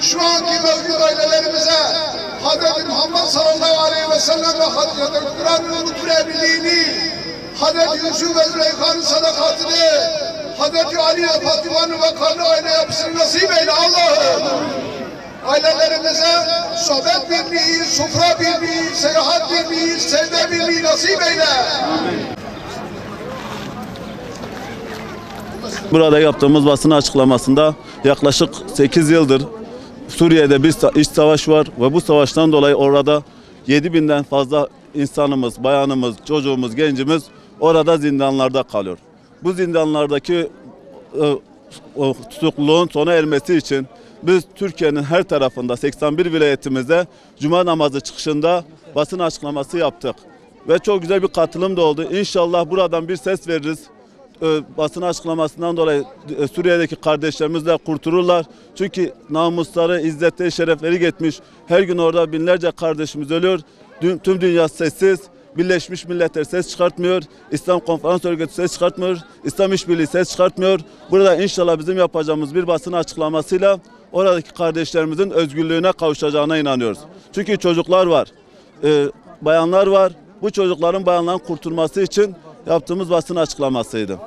şu anki mevcut ailelerimize Hz. Muhammed sallallahu aleyhi ve sellem ve Hazreti Kur'an'ın unutturabiliğini, Hz. Yusuf ve Züleykha'nın sadakatini, Hz. Ali ve Fatıma'nın ve kanlı aile yapısını nasip eyle Allah'ım. Ailelerimize sohbet birliği, sofra birliği, seyahat birliği, sevme birliği nasip eyle. Burada yaptığımız basın açıklamasında yaklaşık 8 yıldır Suriye'de bir iç savaş var ve bu savaştan dolayı orada 7000'den fazla insanımız, bayanımız, çocuğumuz, gencimiz orada zindanlarda kalıyor. Bu zindanlardaki e, o tutukluluğun sona ermesi için biz Türkiye'nin her tarafında 81 vilayetimizde Cuma namazı çıkışında basın açıklaması yaptık. Ve çok güzel bir katılım da oldu. İnşallah buradan bir ses veririz basın açıklamasından dolayı e, Suriye'deki kardeşlerimiz de kurtulurlar. Çünkü namusları, izzetleri, şerefleri gitmiş. Her gün orada binlerce kardeşimiz ölüyor. Tüm dünya sessiz. Birleşmiş Milletler ses çıkartmıyor. İslam Konferans Örgütü ses çıkartmıyor. İslam İşbirliği ses çıkartmıyor. Burada inşallah bizim yapacağımız bir basın açıklamasıyla oradaki kardeşlerimizin özgürlüğüne kavuşacağına inanıyoruz. Çünkü çocuklar var. e, bayanlar var. Bu çocukların bayanların kurtulması için yaptığımız basın açıklamasıydı.